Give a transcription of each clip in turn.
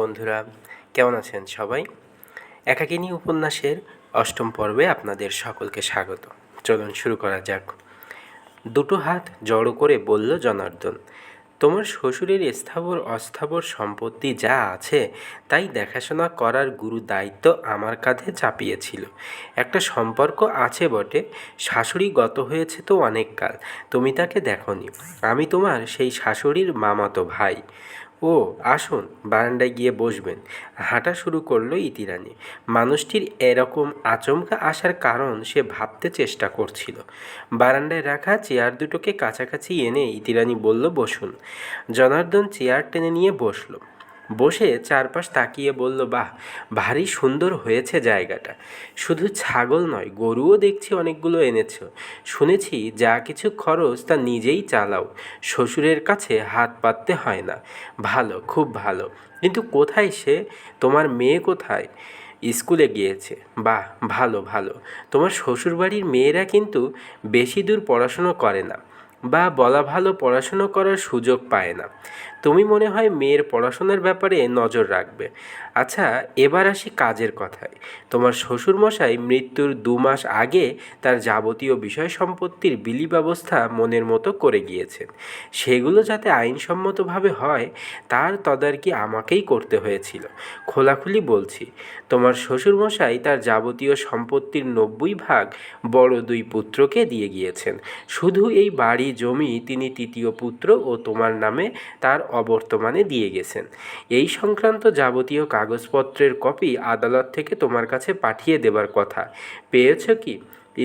বন্ধুরা, কেমন আছেন সবাই? একাকিনী উপন্যাসের অষ্টম পর্বে আপনাদের সকলকে স্বাগত। চলুন শুরু করা যাক। দুটো হাত জড়ো করে বলল জনার্দন, তোমার শ্বশুরের স্থাবর অস্থাবর সম্পত্তি যা আছে, তাই দেখাশোনা করার গুরু দায়িত্ব আমার কাঁধে চাপিয়েছিল। একটা সম্পর্ক আছে বটে, শাশুড়ি গত হয়েছে তো অনেক কাল, তুমি তাকে দেখনি। আমি তোমার সেই শাশুড়ির মামাতো ভাই। ও, আসুন, বারান্দায় গিয়ে বসবেন। হাঁটা শুরু করল ইতিরানী। মানুষটির এরকম আচমকা আসার কারণ সে ভাবতে চেষ্টা করছিল। বারান্দায় রাখা চেয়ার দুটোকে কাছাকাছি এনে ইতিরানি বলল, বসুন। জনার্দন চেয়ার টেনে নিয়ে বসল। বসে চারপাশ তাকিয়ে বলল, বাহ, ভারী সুন্দর হয়েছে জায়গাটা। শুধু ছাগল নয়, গরুও দেখছি অনেকগুলো এনেছ। শুনেছি যা কিছু খরচ তা নিজেই চালাও। শ্বশুরের কাছে হাত পাততে হয় না। ভালো, খুব ভালো। কিন্তু কোথায় সে? তোমার মেয়ে কোথায়? স্কুলে গিয়েছে। বাহ, ভালো ভালো। তোমার শ্বশুরবাড়ির মেয়েরা কিন্তু বেশি দূর পড়াশুনো করে না বা বলা ভালো পড়াশুনো করার সুযোগ পায় না। তুমি মনে হয় মেয়ের পড়াশোনার ব্যাপারে নজর রাখবে। আচ্ছা এবার আসি কাজের কথায়। তোমার শ্বশুরমশাই মৃত্যুর দু মাস আগে তার যাবতীয় বিষয় সম্পত্তির বিলি ব্যবস্থা মনের মতো করে গিয়েছেন। সেগুলো যাতে আইনসম্মতভাবে হয়, তার তদারকি আমাকেই করতে হয়েছিল। খোলাখুলি বলছি, তোমার শ্বশুরমশাই তার যাবতীয় সম্পত্তির নব্বই ভাগ বড় দুই পুত্রকে দিয়ে গিয়েছেন। শুধু এই বাড়ি, জমি, তিনি তৃতীয় পুত্র ও তোমার নামে তার অবর্তমানে দিয়ে গেছেন। এই সংক্রান্ত যাবতীয় কাগজপত্রের কপি আদালত থেকে তোমার কাছে পাঠিয়ে দেবার কথা। পেয়েছ কি?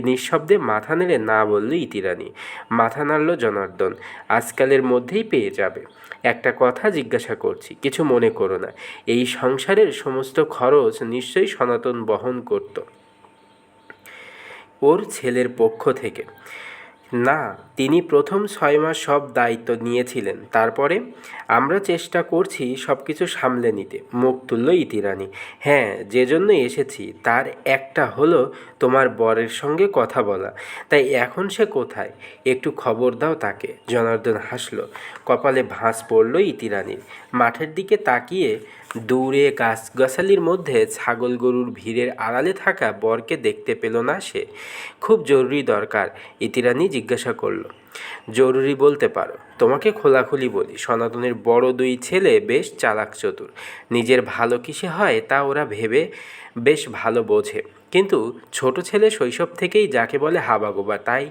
নিঃশব্দে মাথা নেড়ে না বললে ইতিরানি। মাথা নাড়ল জনার্দন। আজকালের মধ্যেই পেয়ে যাবে। একটা কথা জিজ্ঞাসা করছি, কিছু মনে করো না। এই সংসারের সমস্ত খরচ নিশ্চয়ই সনাতন বহন করত। ওর ছেলের পক্ষ থেকে। না, তিনি প্রথম ছয় মাস সব দায়িত্ব নিয়েছিলেন। তারপরে আমরা চেষ্টা করছি সব কিছু সামলে নিতে। মুখ তুলল ইতিরানি। হ্যাঁ যে জন্য এসেছি, তার একটা হলো তোমার বরের সঙ্গে কথা বলা। তাই এখন সে কোথায়? একটু খবর দাও তাকে। জনার্দন হাসল। কপালে ভাঁজ পড়ল ইতিরানির। মাঠের দিকে তাকিয়ে দূরে গাছগাছালির মধ্যে ছাগল গরুর ভিড়ের আড়ালে থাকা বরকে দেখতে পেল না সে। খুব জরুরি দরকার, ইতিরানি জিজ্ঞাসা করল। জরুরি বলতে পারো, তোমাকে খোলাখুলি বলি, সনাতনের বড় দুই ছেলে বেশ চালাক চতুর। নিজের ভালো কিসে হয় তা ওরা ভেবে বেশ ভালো বোঝে। কিন্তু ছোট ছেলে শৈশব থেকেই যাকে বলে হাবাগোবা, তাই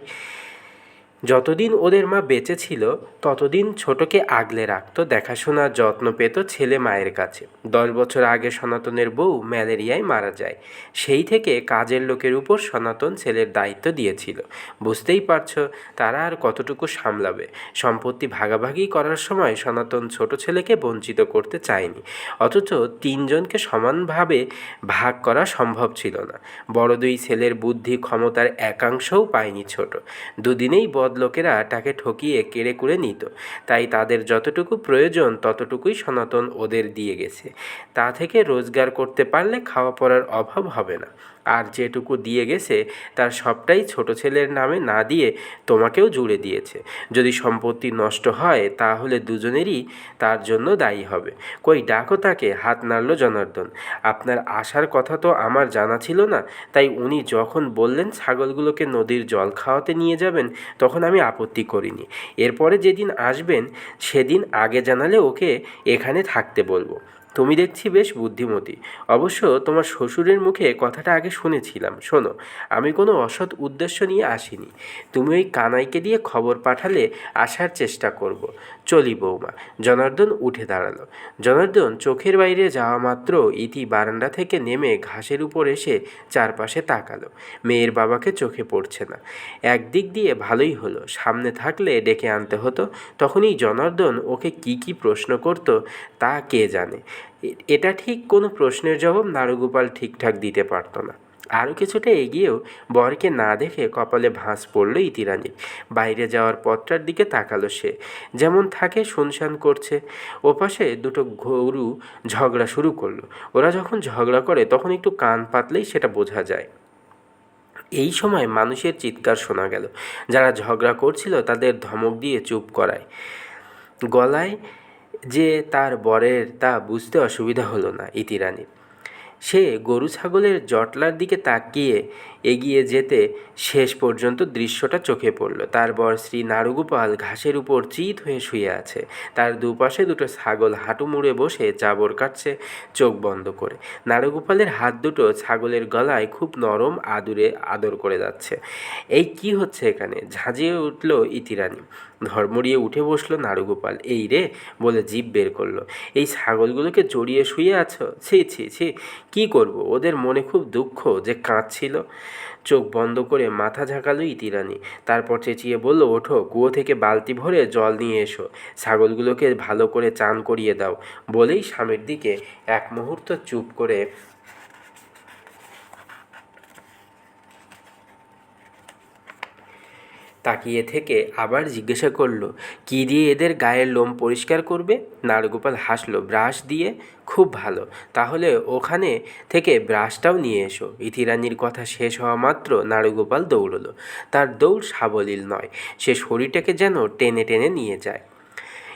যতদিন ওদের মা বেঁচে ছিল, ততদিন ছোটকে আগলে রাখতো, দেখাশোনা যত্ন পেত ছেলে মায়ের কাছে। দশ বছর আগে সনাতনের বউ ম্যালেরিয়ায় মারা যায়। সেই থেকে কাজের লোকের উপর সনাতন ছেলের দায়িত্ব দিয়েছিল। বুঝতেই পারছ, তারা আর কতটুকু সামলাবে। সম্পত্তি ভাগাভাগি করার সময় সনাতন ছোট ছেলেকে বঞ্চিত করতে চায়নি। অথচ তিনজনকে সমানভাবে ভাগ করা সম্ভব ছিল না। বড় দুই ছেলের বুদ্ধি ক্ষমতার একাংশও পায়নি ছোট। দুদিনেই বদ লোকেরা তাকে ঠকিয়ে কেড়ে কুড়ে নিত। তাই তাদের যতটুকু প্রয়োজন ততটুকুই সনাতন ওদের দিয়ে গেছে। তা থেকে রোজগার করতে পারলে খাওয়া পড়ার অভাব হবে না। আর যেটুকু দিয়ে গেছে, তার সবটাই ছোট ছেলের নামে না দিয়ে তোমাকেও জুড়ে দিয়েছে। যদি সম্পত্তি নষ্ট হয়, তাহলে দুজনেরই তার জন্য দায়ী হবে। কই, ডাকো তাকে, হাত নাড়ল জনার্দন। আপনার আসার কথা তো আমার জানা ছিল না। তাই উনি যখন বললেন ছাগলগুলোকে নদীর জল খাওয়াতে নিয়ে যাবেন, তখন আমি আপত্তি করিনি। এরপরে যেদিন আসবেন, সেদিন আগে জানালে ওকে এখানে থাকতে বলব। তুমি দেখছি বেশ বুদ্ধিমতী। অবশ্য তোমার শ্বশুরের মুখে কথাটা আগে শুনেছিলাম। শোনো, আমি কোনো অসৎ উদ্দেশ্য নিয়ে আসিনি। তুমি ওই কানাইকে দিয়ে খবর পাঠালে আসার চেষ্টা করব। চলি বৌমা। জনার্দন উঠে দাঁড়াল। জনার্দন চোখের বাইরে যাওয়া মাত্র ইতি বারান্দা থেকে নেমে ঘাসের উপর এসে চারপাশে তাকালো। মেয়ের বাবাকে চোখে পড়ছে না। একদিক দিয়ে ভালোই হলো। সামনে থাকলে ডেকে আনতে হতো। তখনই জনার্দন ওকে কি কি প্রশ্ন করত তা কে জানে? এটা ঠিক কোনো প্রশ্নের জবাব নারুগোপাল ঠিকঠাক দিতে পারতো না। আরও কিছুটা এগিয়েও বরকে না দেখে কপালে ভাঁজ পড়ল ইতিরানির বাইরে যাওয়ার পথটার দিকে তাকালো সে। যেমন থাকে শুনশান করছে। ওপাশে দুটো গরু ঝগড়া শুরু করল। ওরা যখন ঝগড়া করে তখন একটু কান পাতলেই সেটা বোঝা যায়। এই সময় মানুষের চিৎকার শোনা গেল। যারা ঝগড়া করছিল তাদের ধমক দিয়ে চুপ করায়। গলায় যে তার বরের তা বুঝতে অসুবিধা হলো না ইতিরানির। সে গরু ছাগলের জটলার দিকে তাকিয়ে এগিয়ে যেতে শেষ পর্যন্ত দৃশ্যটা চোখে পড়ল। তার বর শ্রী নারুগোপাল ঘাসের উপর চিত হয়ে শুয়ে আছে। তার দুপাশে দুটো ছাগল হাঁটু মুড়ে বসে চাবর কাটছে চোখ বন্ধ করে। নারুগোপালের হাত দুটো ছাগলের গলায় খুব নরম, আদুরে আদর করে যাচ্ছে। এই কি হচ্ছে এখানে? ঝাঁঝিয়ে উঠল ইতিরানি। ধর্মড়িয়ে উঠে বসল নারুগোপাল। এই রে, বলে জিভ বের করল। এই ছাগলগুলোকে জড়িয়ে শুয়ে আছো? ছি ছি ছি, কী করব? ওদের মনে খুব দুঃখ যে কাঁদছিল। চোখ বন্ধ করে মাথা ঝাঁকালো ইতিরানি। তারপর চেঁচিয়ে বলল, ওঠো, কুয়ো থেকে বালতি ভরে জল নিয়ে এসো। ছাগলগুলোকে ভালো করে চান করিয়ে দাও। বলেই স্বামীর দিকে এক মুহূর্ত চুপ করে তাকিয়ে থেকে আবার জিজ্ঞাসা করল, কী দিয়ে এদের গায়ের লোম পরিষ্কার করবে? নারগোপাল হাসলো, ব্রাশ দিয়ে? খুব ভালো। তাহলে ওখানে থেকে ব্রাশটাও নিয়ে এসো। ইথিরানির কথা শেষ হওয়া মাত্র নারুগোপাল দৌড়লো। তার দৌড় সাবলীল নয়, সে শরীরটাকে যেন টেনে টেনে নিয়ে যায়।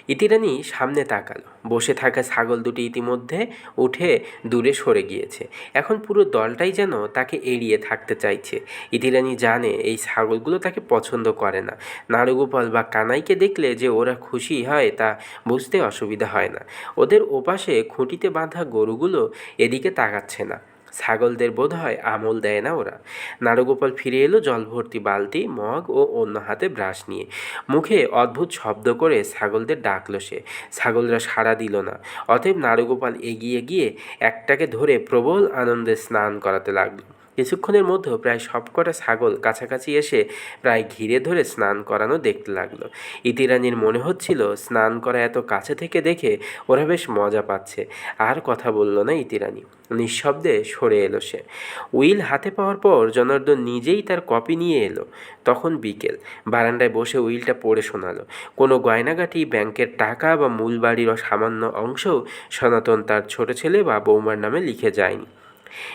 ইতিরানি সামনে তাকালো। বসে থাকা ছাগল দুটি ইতিমধ্যে উঠে দূরে সরে গিয়েছে। এখন পুরো দলটাই যেন তাকে এড়িয়ে থাকতে চাইছে। ইতিরানি জানে এই ছাগলগুলো তাকে পছন্দ করে না। নারুগোপাল বা কানাইকে দেখলে যে ওরা খুশি হয় তা বুঝতে অসুবিধা হয় না। ওদের ওপাশে খুঁটিতে বাঁধা গরুগুলো এদিকে তাকাচ্ছে না। ছাগলদের বোধ হয় আমল দেয় না ওরা। নারগোপাল ফিরে এলো জল ভর্তি বালতি, মগ ও অন্য হাতে ব্রাশ নিয়ে। মুখে অদ্ভুত শব্দ করে ছাগলদের ডাকলো সে। ছাগলরা সাড়া দিল না। অতএব নারগোপাল এগিয়ে গিয়ে একটাকে ধরে প্রবল আনন্দে স্নান করাতে লাগল। কিছুক্ষণের মধ্যে প্রায় সবকটা ছাগল কাছাকাছি এসে প্রায় ঘিরে ধরে স্নান করানো দেখতে লাগল। ইতিরানির মনে হচ্ছিল, স্নান করা এত কাছে থেকে দেখে ওরা বেশ মজা পাচ্ছে। আর কথা বলল না ইতিরানি। নিঃশব্দে সরে এলো সে। উইল হাতে পাওয়ার পর জনার্দন নিজেই তার কপি নিয়ে এলো। তখন বিকেল। বারান্দায় বসে উইলটা পড়ে শোনালো। কোনো গয়নাগাটি, ব্যাংকের টাকা বা মূল বাড়ির সামান্য অংশও সনাতন তার ছোট ছেলে বা বৌমার নামে লিখে যায়নি।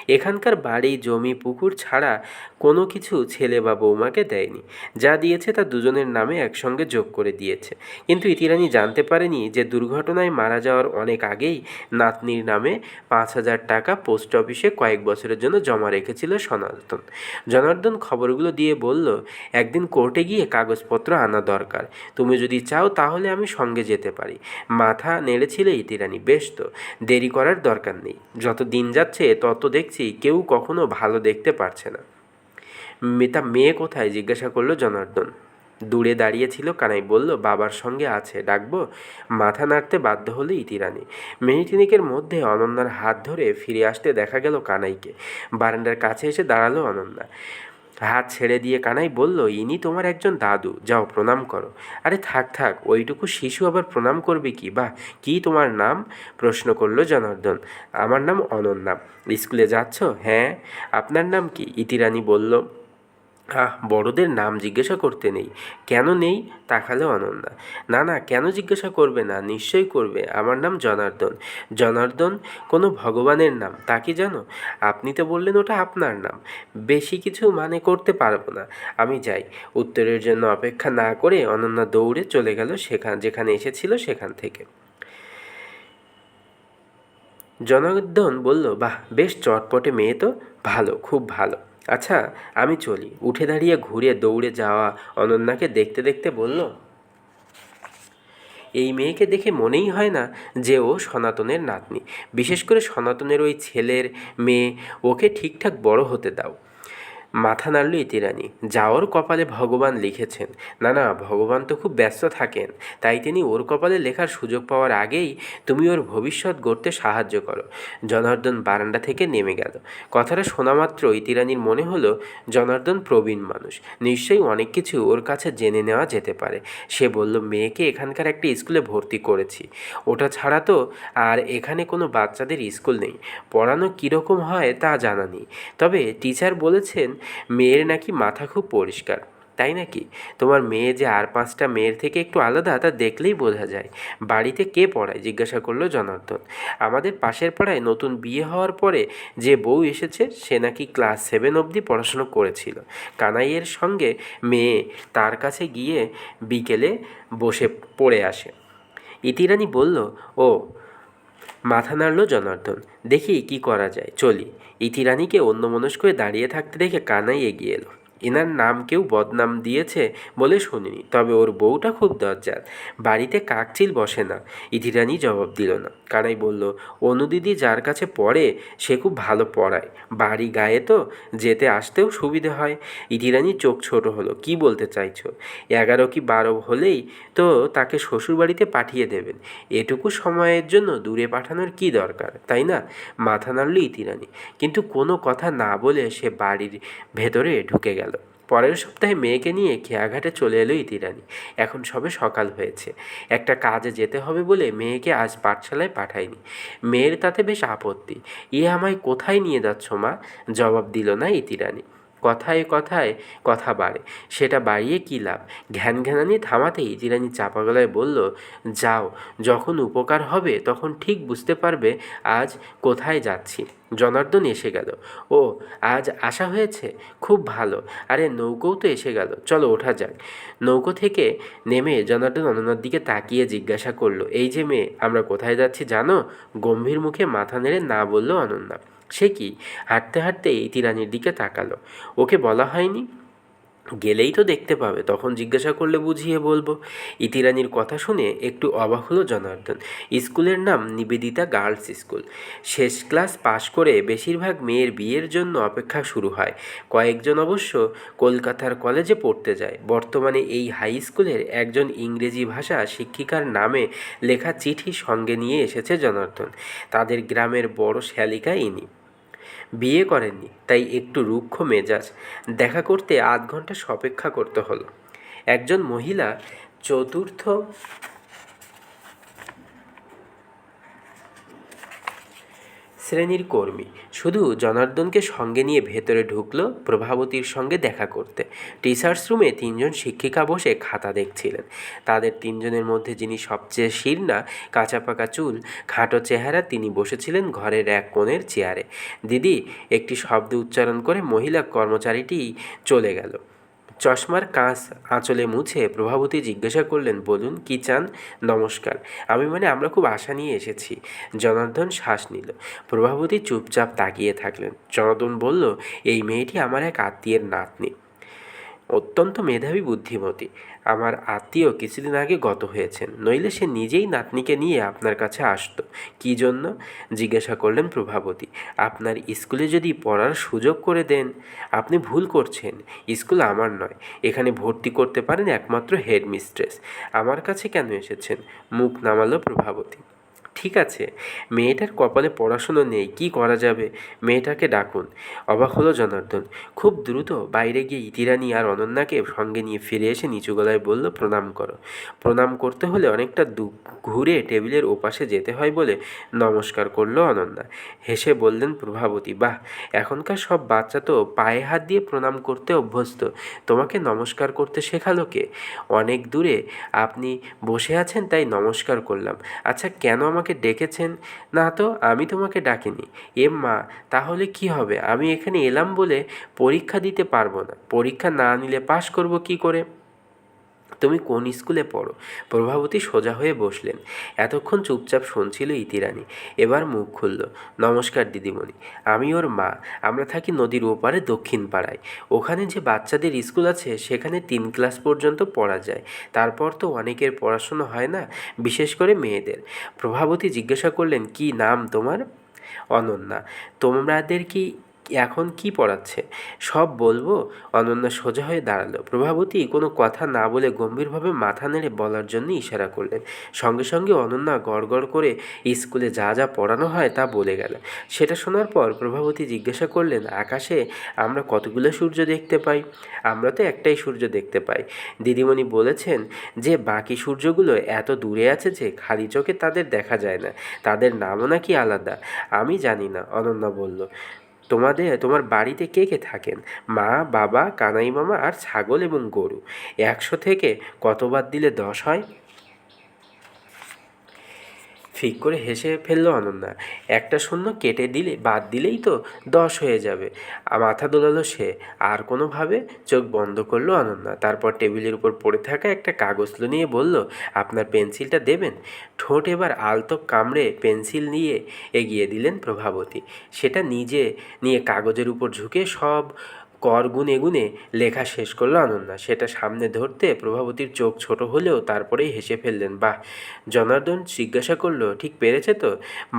এখানকার বাড়ি, জমি, পুকুর ছাড়া কোনো কিছু ছেলে বা বৌমাকে দেয়নি। যা দিয়েছে তা দুজনের নামে একসঙ্গে যোগ করে দিয়েছে। কিন্তু ইতিরানি জানতে পারেনি যে দুর্ঘটনায় মারা যাওয়ার অনেক আগেই নাতনির নামে পাঁচ হাজার টাকা পোস্ট অফিসে কয়েক বছরের জন্য জমা রেখেছিল সনাতন। জনার্দন খবরগুলো দিয়ে বলল, একদিন কোর্টে গিয়ে কাগজপত্র আনা দরকার। তুমি যদি চাও তাহলে আমি সঙ্গে যেতে পারি। মাথা নেড়েছিলে ইতিরানি। বেশ তো, দেরি করার দরকার নেই। যত দিন যাচ্ছে, তত দেখছি কেউ কখনো ভালো দেখতে পারছে না। মেতা মেয়ে কোথায়? জিজ্ঞাসা করল জনার্দন। দূরে দাঁড়িয়েছিল কানাই, বলল, বাবার সঙ্গে আছে, ডাকবো? মাথা নাড়তে বাধ্য হলো ইতিরানি। মিনিটিনিকের মধ্যে অনন্যার হাত ধরে ফিরে আসতে দেখা গেল কানাইকে। বারান্দার কাছে এসে দাঁড়াল অনন্যা। হাত ছেড়ে দিয়ে কানাই বলল, ইনি তোমার একজন দাদু, যাও প্রণাম করো। আরে থাক থাক, ওইটুকু শিশু আবার প্রণাম করবে কি? বা কি তোমার নাম? প্রশ্ন করল জনার্দন। আমার নাম অনন্যা। স্কুলে যাচ্ছ? হ্যাঁ। আপনার নাম কি? ইতিরানী বলল। আহ, বড়দের নাম জিজ্ঞাসা করতে নেই। কেন নেই? তা তাকালো অনন্যা না না, কেন জিজ্ঞাসা করবে না? নিশ্চয়ই করবে। আমার নাম জনার্দন। জনার্দন কোনো ভগবানের নাম। তা কি জানো? আপনি তো বললেন ওটা আপনার নাম। বেশি কিছু মানে করতে পারব না। আমি যাই। উত্তরের জন্য অপেক্ষা না করে অনন্যা দৌড়ে চলে গেল সেখান যেখানে এসেছিল সেখান থেকে। জনার্দন বলল, বাহ, বেশ চটপটে মেয়ে তো। ভালো, খুব ভালো। আচ্ছা আমি চলি। উঠে দাঁড়িয়ে ঘুরে দৌড়ে যাওয়া অনন্যাকে দেখতে দেখতে বলল, এই মেয়েকে দেখে মনেই হয় না যে ও সনাতনের নাতনি। বিশেষ করে সনাতনের ওই ছেলের মেয়ে, ওকে ঠিকঠাক বড় হতে দাও। মাথা নাড়ল ইতিরানি। যাওয়ার কপালে ভগবান লিখেছেন। না না, ভগবান তো খুব ব্যস্ত থাকেন। তাই তিনি ওর কপালে লেখার সুযোগ পাওয়ার আগেই তুমি ওর ভবিষ্যৎ গড়তে সাহায্য করো। জনার্দন বারান্দা থেকে নেমে গেল। কথাটা শোনা মাত্র ইতিরানির মনে হলো, জনার্দন প্রবীণ মানুষ। নিশ্চয়ই অনেক কিছু ওর কাছে জেনে নেওয়া যেতে পারে। সে বলল, মেয়েকে এখানকার একটি স্কুলে ভর্তি করেছি। ওটা ছাড়া তো আর এখানে কোনো বাচ্চাদের স্কুল নেই। পড়ানো কীরকম হয় তা জানা নেই। তবে টিচার বলেছেন মেয়ের নাকি মাথা খুব পরিষ্কার, তাই নাকি? তোমার মেয়ে যে আর পাঁচটা মেয়ের থেকে একটু আলাদা, তা দেখলেই বোঝা যায়। বাড়িতে কে পড়ায়? জিজ্ঞাসা করল জনার্দন। আমাদের পাশের পাড়ায় নতুন বিয়ে হওয়ার পরে যে বউ এসেছে, সে নাকি ক্লাস সেভেন অবধি পড়াশুনো করেছিল। কানাইয়ের সঙ্গে মেয়ে তার কাছে গিয়ে বিকেলে বসে পড়ে আসে। ইতিরানি বলল, ও মাথা নাড়ল জনার্দন। দেখি কি করা যায়। চলি। ইথিরানিকে অন্যমনস্ক হয়ে দাঁড়িয়ে থাকতে দেখে কানাই এগিয়ে এলো। এনার নাম কেউ বদনাম দিয়েছে বলে শুনিনি, তবে ওর বউটা খুব দরজাল। বাড়িতে কাকচিল বসে না। ইতিরানি জবাব দিল না। কানাই বলল অনুদিদি যার কাছে পড়ে, সে খুব ভালো পড়ায়। বাড়ি গায়ে তো যেতে আসতেও সুবিধে হয়। ইতিরানির চোখ ছোট হলো। কি বলতে চাইছো? এগারো কি বারো হলেই তো তাকে শ্বশুরবাড়িতে পাঠিয়ে দেবেন। এটুকু সময়ের জন্য দূরে পাঠানোর কি দরকার, তাই না? মাথা নাড়ল ইতিরানি কিন্তু কোনো কথা না বলে সে বাড়ির ভেতরে ঢুকে গেল। পরের সপ্তাহে মেয়েকে নিয়ে খেয়াঘাটে চলে এলো ইতিরানি। এখন সবে সকাল হয়েছে। একটা কাজে যেতে হবে বলে মেয়েকে আজ পাঠশালায় পাঠায়নি। মেয়ের তাতে বেশ আপত্তি। ইয়ে আমায় কোথায় নিয়ে যাচ্ছ মা? জবাব দিল না ইতিরানি। কথায় কথায় কথা বাড়ে। সেটা বাড়িয়ে কী লাভ? ঘ্যান ঘ্যানানি থামাতেই ইতিরানি চাপা গলায় বলল, যাও, যখন উপকার হবে তখন ঠিক বুঝতে পারবে আজ কোথায় যাচ্ছি। জনার্দন এসে গেল, ও, আজ আসা হয়েছে? খুব ভালো। আরে, নৌকোও তো এসে গেল। চলো, ওঠা যাক। নৌকো থেকে নেমে জনার্দন অনন্যার দিকে তাকিয়ে জিজ্ঞাসা করল, এই যে মেয়ে, আমরা কোথায় যাচ্ছি জানো? গম্ভীর মুখে মাথা নেড়ে না বলল অনন্যা সে কি? হাঁটতে হাঁটতে ইতিরানির দিকে তাকালো। ওকে বলা হয়নি। গেলেই তো দেখতে পাবে, তখন জিজ্ঞাসা করলে বুঝিয়ে বলব। ইতিরানির কথা শুনে একটু অবাক হলো জনার্দন। স্কুলের নাম নিবেদিতা গার্লস স্কুল। শেষ ক্লাস পাশ করে বেশিরভাগ মেয়ের বিয়ের জন্য অপেক্ষা শুরু হয়। কয়েকজন অবশ্য কলকাতার কলেজে পড়তে যায়। বর্তমানে এই হাই স্কুলের একজন ইংরেজি ভাষা শিক্ষিকার নামে লেখা চিঠি সঙ্গে নিয়ে এসেছে জনার্দন। তাদের গ্রামের বড় শ্যালিকা ইনি। বিয়ে করেননি, তাই একটু রুক্ষ মেজাজ। দেখা করতে আধ ঘণ্টা অপেক্ষা করতে হলো। একজন মহিলা চতুর্থ শ্রেণির কর্মী। শুধু জনার্দনকে সঙ্গে নিয়ে ভেতরে ঢুকলো প্রভাবতীর সঙ্গে দেখা করতে। টিচার্স রুমে তিনজন শিক্ষিকা বসে খাতা দেখছিলেন। তাদের তিনজনের মধ্যে যিনি সবচেয়ে শীর্ণা কাঁচা পাকা চুল, খাটো চেহারা, তিনি বসেছিলেন ঘরের এক কোণের চেয়ারে। দিদি, একটি শব্দ উচ্চারণ করে মহিলা কর্মচারীটি চলে গেল। চশমার কাঁচ আঁচলে মুছে প্রভাবতী জিজ্ঞাসা করলেন, বলুন, কি চান? নমস্কার, আমি মানে আমরা খুব আশা নিয়ে এসেছি। জনার্দন শ্বাস নিল। প্রভাবতী চুপচাপ তাকিয়ে থাকলেন। জনার্দন বলল, এই মেয়েটি আমার এক আত্মীয়ের নাতনি। অত্যন্ত মেধাবী বুদ্ধিমতী। আমার আত্মীয় কিছুদিন আগে গত হয়েছেন। নইলে সে নিজেই নাতনিকে নিয়ে আপনার কাছে আসত। কি জন্য? জিজ্ঞাসা করলেন প্রভাবতী। আপনার স্কুলে যদি পড়ার সুযোগ করে দেন, আপনি ভুল করছেন। স্কুল আমার নয়। এখানে ভর্তি করতে পারেন একমাত্র হেডমিস্ট্রেস। আমার কাছে কেন এসেছেন? মুখ নামালো প্রভাবতী। ঠিক আছে, মেয়েটার কপালে পড়াশুনো নেই, কি করা যাবে? মেয়েটাকে ডাকুন। অবাক হলো জনার্দন। খুব দ্রুত বাইরে গিয়ে ইতিরানি আর অনন্যাকে সঙ্গে নিয়ে ফিরে এসে নিচু গলায় বলল, প্রণাম করো। প্রণাম করতে হলে অনেকটা দু, ঘুরে টেবিলের ওপাশে যেতে হয় বলে নমস্কার করল অনন্যা। হেসে বললেন, প্রভাবতী, বাহ! এখনকার সব বাচ্চা তো পায়ে হাত দিয়ে প্রণাম করতে অভ্যস্ত। তোমাকে নমস্কার করতে শেখালো কে? অনেক দূরে আপনি বসে আছেন, তাই নমস্কার করলাম। আচ্ছা কেন আমাকে ডেকেছেন? না তো, আমি তোমাকে ডাকিনি। এ মা তাহলে কি হবে? আমি এখানে এলাম বলে পরীক্ষা দিতে পারব না। পরীক্ষা না নিলে পাশ করব কি করে? তুমি কোন স্কুলে পড়ো? প্রভাবতী সোজা হয়ে বসলেন। এতক্ষণ চুপচাপ শুনছিল ইতিরানি। এবার মুখ খুলল, নমস্কার দিদিমণি, আমি ওর মা। আমরা থাকি নদীর ওপারে দক্ষিণ পাড়ায়। ওখানে যে বাচ্চাদের স্কুল আছে, সেখানে তিন ক্লাস পর্যন্ত পড়া যায়। তারপর তো অনেকের পড়াশুনো হয় না, বিশেষ করে মেয়েদের। প্রভাবতী জিজ্ঞাসা করলেন, কি নাম তোমার? অনন্যা। তোমাদের কি এখন কি পড়াচ্ছে? সব বলব, অনন্যা সোজা হয়ে দাঁড়াল। প্রভাবতী কোনো কথা না বলে গম্ভীরভাবে মাথা নেড়ে বলার জন্য ইশারা করলেন। সঙ্গে সঙ্গে অনন্যা গড় গড় করে স্কুলে যা যা পড়ানো হয় তা বলে গেল। সেটা শোনার পর প্রভাবতী জিজ্ঞাসা করলেন, আকাশে আমরা কতগুলো সূর্য দেখতে পাই? আমরা তো একটাই সূর্য দেখতে পাই। দিদিমণি বলেছেন যে, বাকি সূর্যগুলো এত দূরে আছে যে, খালি চোখে তাদের দেখা যায় না। তাদের নামও নাকি আলাদা। আমি জানি না, অনন্যা বলল। তোমাদের, তোমার বাড়িতে কে কে থাকেন? মা, বাবা, কানাই মামা আর ছাগল এবং গরু। একশো থেকে কতবার দিলে দশ হয়? ফিক করে হেসে ফেলল অনন্যা একটা শূন্য কেটে দিলে, বাদ দিলেই তো দশ হয়ে যাবে। মাথা দোলালো সে। আর কোনোভাবে চোখ বন্ধ করল অনন্যা তারপর টেবিলের উপর পড়ে থাকা একটা কাগজ নিয়ে বলল, আপনার পেন্সিলটা দেবেন? ঠোঁট এবার আলতো কামড়ে পেন্সিল নিয়ে এগিয়ে দিলেন প্রভাবতী। সেটা নিজে নিয়ে কাগজের উপর ঝুঁকে সব কর গুনে গুনে লেখা শেষ করল অনন্যা সেটা সামনে ধরতে প্রভাবতীর চোখ ছোট হলেও তারপরেই হেসে ফেললেন, বাহ, জনার্দন জিজ্ঞাসা করল, ঠিক পেরেছে তো?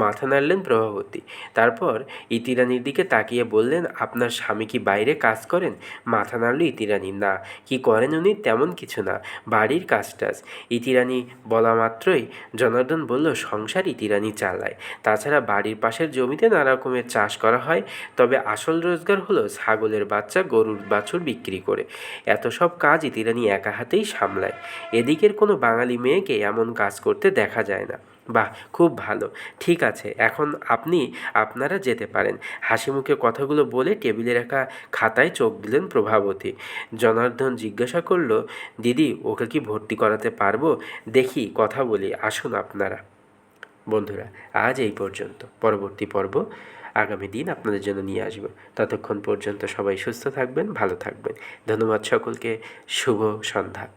মাথা নাড়লেন প্রভাবতী। তারপর ইতিরানির দিকে তাকিয়ে বললেন, আপনার স্বামী কি বাইরে কাজ করেন? মাথা নাড়ল ইতিরানি, না, কি করেন উনি তেমন কিছু না, বাড়ির কাজ টাজ ইতিরানি বলা মাত্রই জনার্দন বলল, সংসার ইতিরানি চালায়। তাছাড়া বাড়ির পাশের জমিতে নানা রকমের চাষ করা হয়, তবে আসল রোজগার হলো ছাগলের বাচ্চা গরুর বাছুর বিক্রি করে। এত সব কাজ ইতিরানি একা হাতেই সামলায়। এদিকের কোনো বাঙালি মেয়েকে এমন কাজ করতে দেখা যায় না। বাহ, খুব ভালো। ঠিক আছে, এখন আপনি, আপনারা যেতে পারেন। হাসি মুখে কথাগুলো বলে টেবিলে রাখা খাতায় চোখ দিলেন প্রভাবতী। জনার্দন জিজ্ঞাসা করল, দিদি, ওকে কি ভর্তি করাতে পারব? দেখি, কথা বলি, আসুন আপনারা। বন্ধুরা, আজ এই পর্যন্ত। পরবর্তী পর্ব আগামী দিন আপনাদের জন্য নিয়ে আসব। ততক্ষণ পর্যন্ত সবাই সুস্থ থাকবেন, ভালো থাকবেন। ধন্যবাদ সকলকে। শুভ সন্ধ্যা।